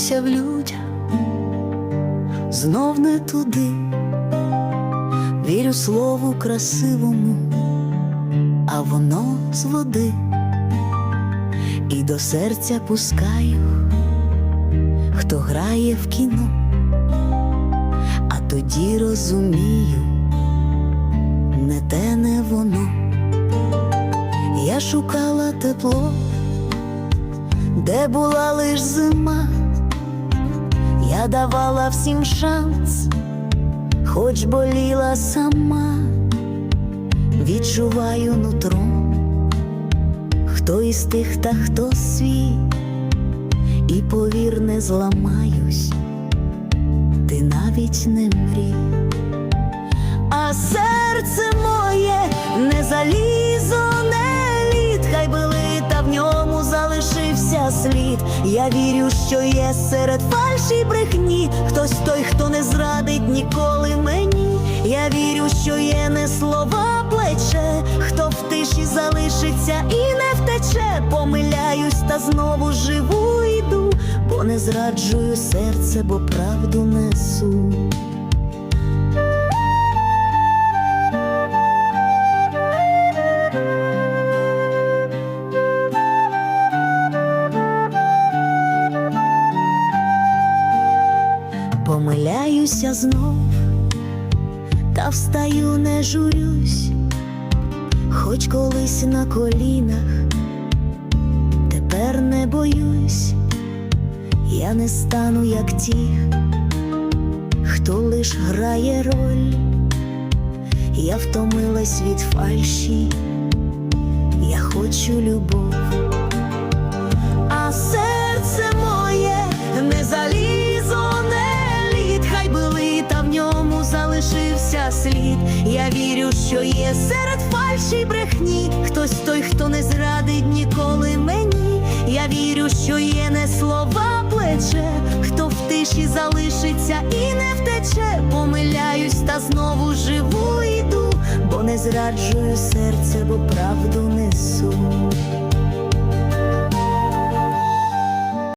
Помиляюся в людях, знов не туди, вірю слову красивому, а воно з води, і до серця пускаю, хто грає в кіно, а тоді розумію, не те, не воно. Я шукала тепло, де була лиш зима, я давала всім шанс, хоч боліла сама, відчуваю нутром, хто із тих, та хто свій, і повір, не зламаюсь, ти навіть не мрій, слід. Я вірю, що є серед фальші брехні, хтось той, хто не зрадить ніколи мені. Я вірю, що є не слова плече, хто в тиші залишиться і не втече. Помиляюсь, та знову живу йду, бо не зраджую серце, бо правду несу. Помиляюся знов, та встаю, не журюсь, хоч колись на колінах, тепер не боюсь, я не стану, як ті, хто лиш грає роль, я втомилась від фальші, я хочу любов, Я вірю, що є серед фальші брехні, хтось той, хто не зрадить ніколи мені. Я вірю, що є не слова плече, хто в тиші залишиться і не втече. Помиляюсь, та знову живу йду, бо не зраджую серце, бо правду несу.